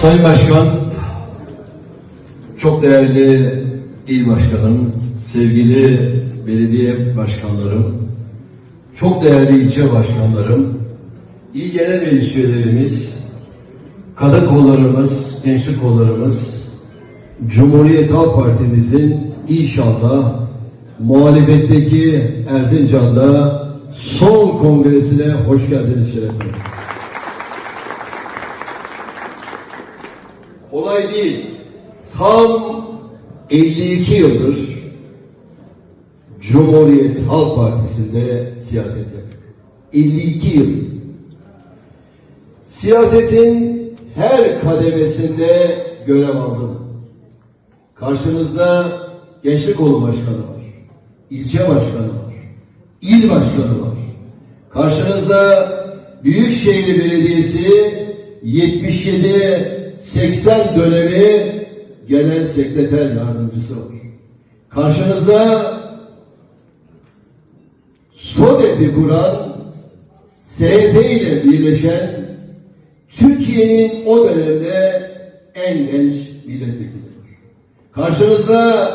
Sayın Başkan, çok değerli il başkanım, sevgili belediye başkanlarım, çok değerli ilçe başkanlarım, il genel meclis üyelerimiz, kadın kollarımız, gençlik kollarımız, Cumhuriyet Halk Partimizin inşallah muhalefetteki Erzincan'da son kongresine hoş geldiniz şerefler. Kolay değil. Tam 52 yıldır Cumhuriyet Halk Partisi'nde siyaset yaptık. 52 yıl. Siyasetin her kademesinde görev aldım. Karşınızda Gençlik Kolu Başkanı var. ilçe başkanı var. il başkanı var. Karşınızda Büyükşehir Belediyesi 77-80 dönemi genel sekreter yardımcısı var. Karşınızda SODEP'i kuran SHP ile birleşen Türkiye'nin o dönemde en genç milletvekili var. Karşınızda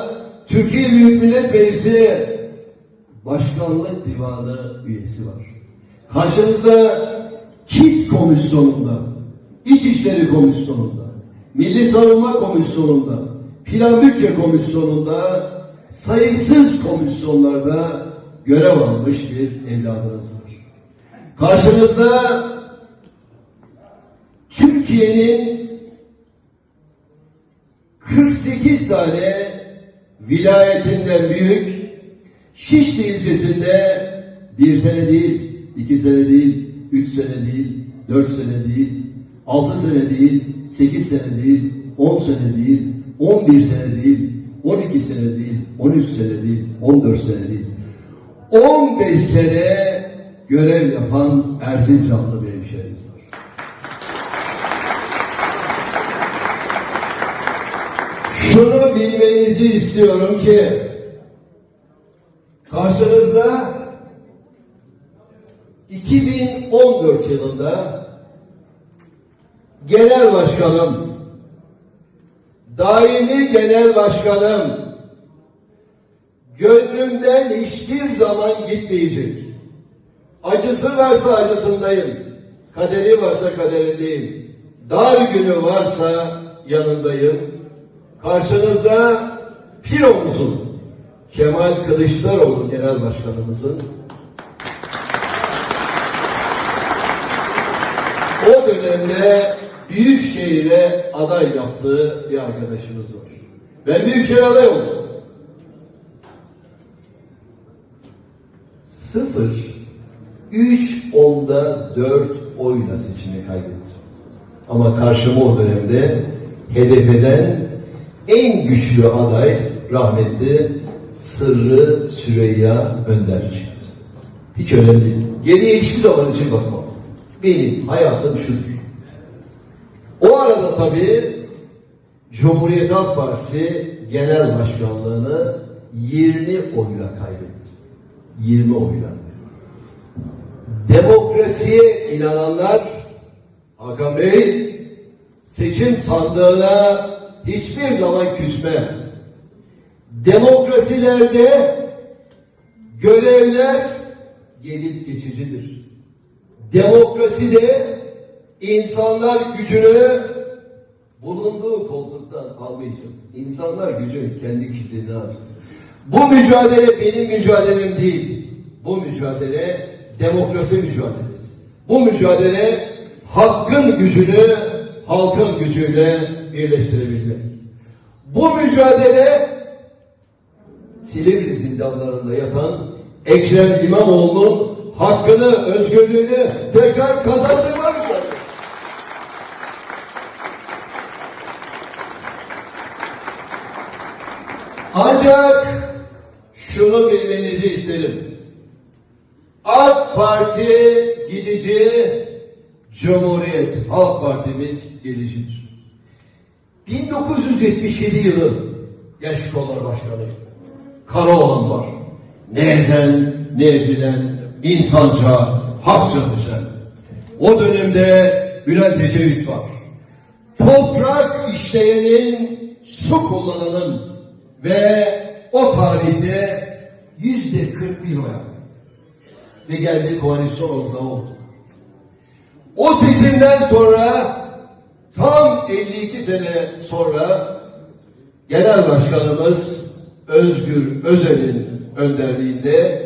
Türkiye Büyük Millet Meclisi Başkanlık Divanı üyesi var. Karşınızda KİT Komisyonu'nda, İçişleri Komisyonu'nda, Milli Savunma Komisyonu'nda, Plan Bütçe Komisyonu'nda, sayısız komisyonlarda görev almış bir evladınız var. Karşınızda Türkiye'nin 48 tane vilayetinden büyük Şişli ilçesinde bir sene değil, iki sene değil, üç sene değil, dört sene değil, altı sene değil, sekiz sene değil, on sene değil, on bir sene değil, on iki sene değil, on üç sene değil, on dört sene değil, on beş sene görev yapan Erzincanlı bir hemşehrimiz var. Şunu bilmenizi istiyorum ki karşınızda 2014 yılında genel başkanım, daimi genel başkanım, gönlümden hiçbir zaman gitmeyecek. Acısı varsa acısındayım, kaderi varsa kaderindeyim, dar günü varsa yanındayım. Karşınızda Piromuz'un, Kemal Kılıçdaroğlu genel başkanımızın. O dönemde Büyükşehir'e aday yaptığı bir arkadaşımız var. Ben Büyükşehir aday oldum. Sıfır, üç onda dört oyla seçimi kaybettim. Ama karşıma o dönemde HDP'den en güçlü aday rahmetli Sırrı Süreyya Önder çıktı. Hiç önemli değil. Geriye hiçbir zaman için bakmam. Benim hayatım şudur. O arada tabii Cumhuriyet Halk Partisi Genel Başkanlığını 20 oyla kaybetti. 20 oyla. Demokrasiye inananlar Hakan Bey seçim sandığına hiçbir zaman küsmez. Demokrasilerde görevler gelip geçicidir. Demokraside insanlar gücünü bulunduğu koltuktan almayacak. İnsanlar gücünü kendi kişiliğine alacak. Bu mücadele benim mücadelem değil. Bu mücadele demokrasi mücadelesi. Bu mücadele hakkın gücünü halkın gücüyle birleştirebilmek. Bu mücadele Silivri zindanlarında yatan Ekrem İmamoğlu'nun hakkını, özgürlüğünü tekrar kazandırmak mücadelesi. Ancak şunu bilmenizi isterim. AK Parti gidici, Cumhuriyet Halk Partimiz gelicidir. 1977 yılı Gençlik Kolları Başkanı Karaoğlan var. Ne ezen, ne ezilen, insanca, hakça düşen. O dönemde Bülent Ecevit var. toprak işleyenin, su kullananın ve o tarihte yüzde 41 oy aldı. Ve geldi koalisyon ortağı oldu. O seçimden sonra tam 52 sene sonra Genel Başkanımız Özgür Özel'in önderliğinde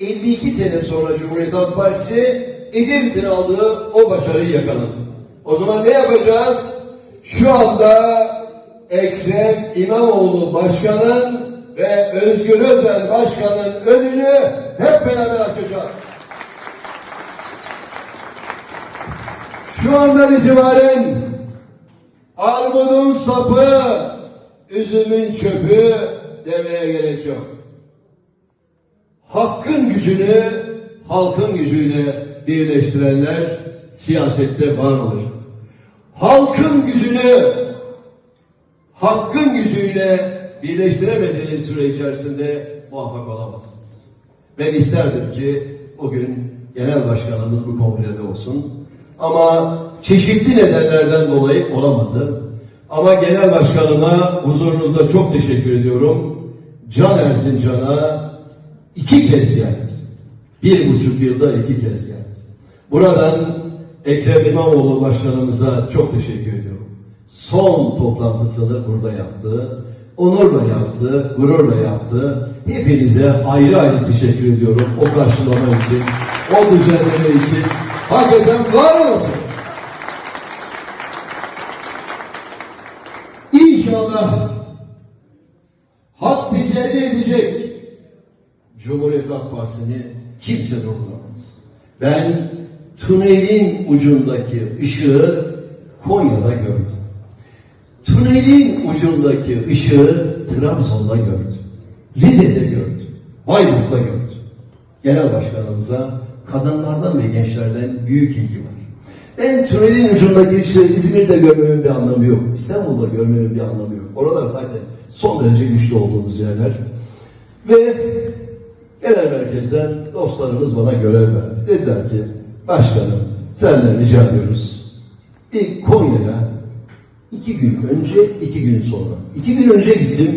52 sene sonra Cumhuriyet Halk Partisi Ecevit'in aldığı o başarıyı yakaladı. O zaman ne yapacağız? Şu anda Ekrem İmamoğlu Başkan'ın ve Özgür Özel Başkan'ın önünü hep beraber açacağız. Şu andan itibaren armudun sapı, üzümün çöpü demeye gerek yok. Hakkın gücünü halkın gücüyle birleştirenler siyasette var olur. Halkın gücünü hakkın gücüyle birleştiremediğiniz süre içerisinde muvaffak olamazsınız. Ben isterdim ki o gün genel başkanımız bu kongrede olsun. Ama çeşitli nedenlerden dolayı olamadı. Ama genel başkanıma huzurunuzda çok teşekkür ediyorum. Can Ersin Can'a iki kez geldi. Bir buçuk yılda iki kez geldi. Buradan Ekrem İmamoğlu başkanımıza çok teşekkür ediyorum. Son toplantısını burada yaptı. Onurla yaptı, gururla yaptı. Hepinize ayrı ayrı teşekkür ediyorum o karşılama için, o düzenleme için. Hakikaten var olasın. İnşallah hak tecelli edecek. Cumhuriyet Halk Partisi'ni kimse durduramaz. Ben tünelin ucundaki ışığı Konya'da gördüm. Tünelin ucundaki ışığı Trabzon'da gördüm. Rize'de gördüm. Bayburt'ta gördüm. Genel başkanımıza kadınlardan ve gençlerden büyük ilgi var. Ben tünelin ucundaki ışığı İzmir'de görmemin bir anlamı yok. İstanbul'da görmemin bir anlamı yok. Oralar zaten son derece güçlü olduğumuz yerler. Ve genel merkezden dostlarımız bana görev verdi. Dediler ki başkanım senden rica ediyoruz. Bir Konya'ya iki gün önce, iki gün sonra. İki gün önce gittim.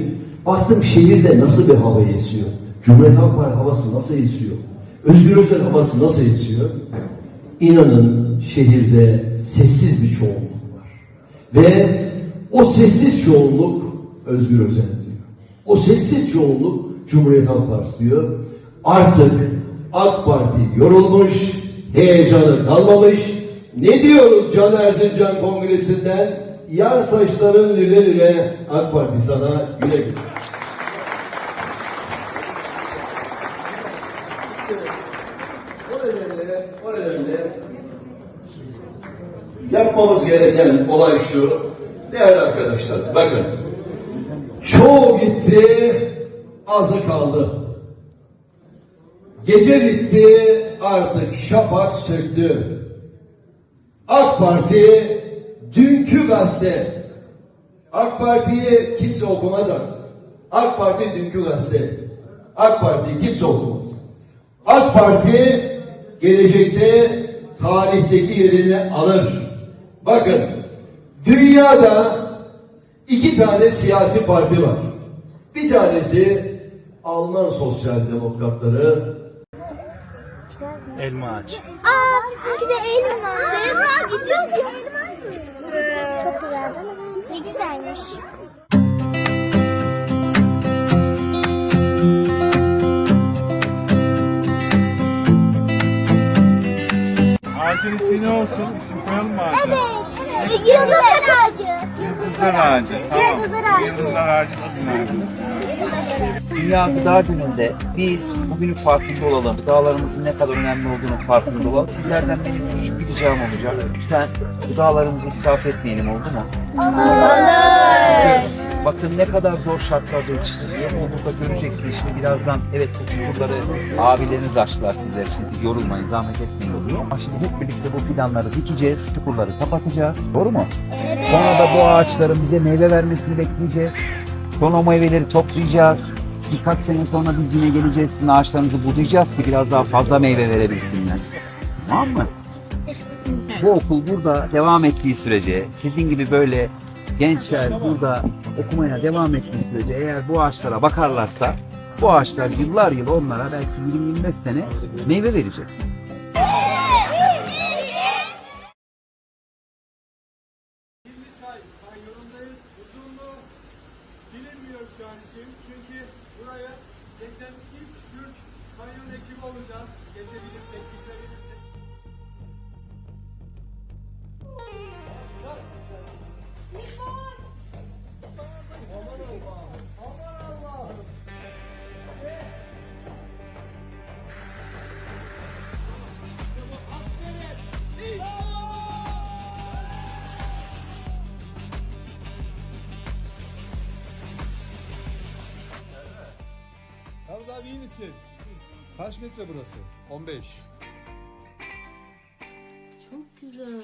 Baktım şehirde nasıl bir hava esiyor. Cumhuriyet Halk Partisi havası nasıl esiyor. Özgür Özel havası nasıl esiyor. İnanın şehirde sessiz bir çoğunluk var. Ve o sessiz çoğunluk Özgür Özel diyor. O sessiz çoğunluk Cumhuriyet Halk Partisi diyor. Artık AK Parti yorulmuş, heyecanı kalmamış. Ne diyoruz Can Erzincan Kongresi'nden? Yar saçların lüle lüle AK Parti sana güle güle. O nedenle, o nedenle yapmamız gereken olay şu. Değerli arkadaşlar, bakın. Çoğu gitti, azı kaldı. Gece bitti, artık şafak söktü. AK Parti dünkü gazete. AK Parti'yi kimse okumaz artık. AK Parti dünkü gazete. AK Parti'yi kimse okumaz. AK Parti gelecekte tarihteki yerini alır. Bakın dünyada iki tane siyasi parti var. Bir tanesi Alman sosyal demokratları, Elma ağaç. Aa bizimki de elma. Elma gidiyor ya. Çok güzel değil mi? Ne güzelmiş. Ağacın ismi ne olsun? İsim koyalım mı ağaca? Evet. Yıldız ağacı. Yıldızlar ağacı. Tamam. Yıldızlar ağacı. Yıldızlar ağacı sizin. Dünya Gıda Günü'nde biz bugünün farkında olalım. Gıdalarımızın ne kadar önemli olduğunu farkında olalım. Sizlerden benim küçük bir ricam olacak. Lütfen gıdalarımızı israf etmeyelim oldu mu? Çünkü bakın ne kadar zor şartlarda yetiştiriliyor. Onu burada göreceksiniz. Şimdi birazdan evet bu çukurları abileriniz açtılar sizler için. Siz yorulmayın, zahmet etmeyin oluyor. Ama şimdi hep birlikte bu fidanları dikeceğiz. Çukurları kapatacağız. Doğru mu? Sonra da bu ağaçların bize meyve vermesini bekleyeceğiz. Sonra o meyveleri toplayacağız. Birkaç sene sonra biz yine geleceğiz. Sizin ağaçlarınızı budayacağız ki biraz daha fazla meyve verebilsinler. Tamam mı? Bu okul burada devam ettiği sürece, sizin gibi böyle gençler burada okumaya devam ettiği sürece eğer bu ağaçlara bakarlarsa bu ağaçlar yıllar yıl onlara belki 20-25 sene meyve verecek. Misin? Kaç metre burası? 15. Çok güzel.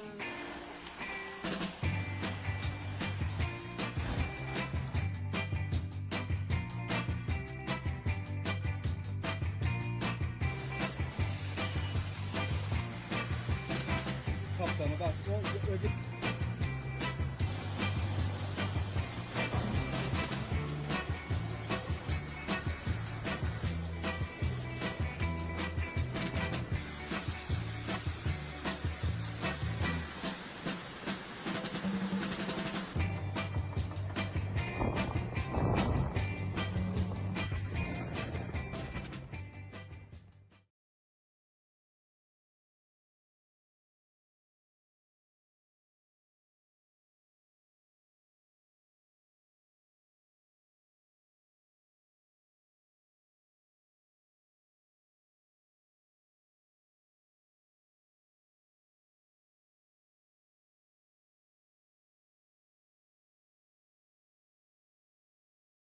Kaptanı bak. O, ödül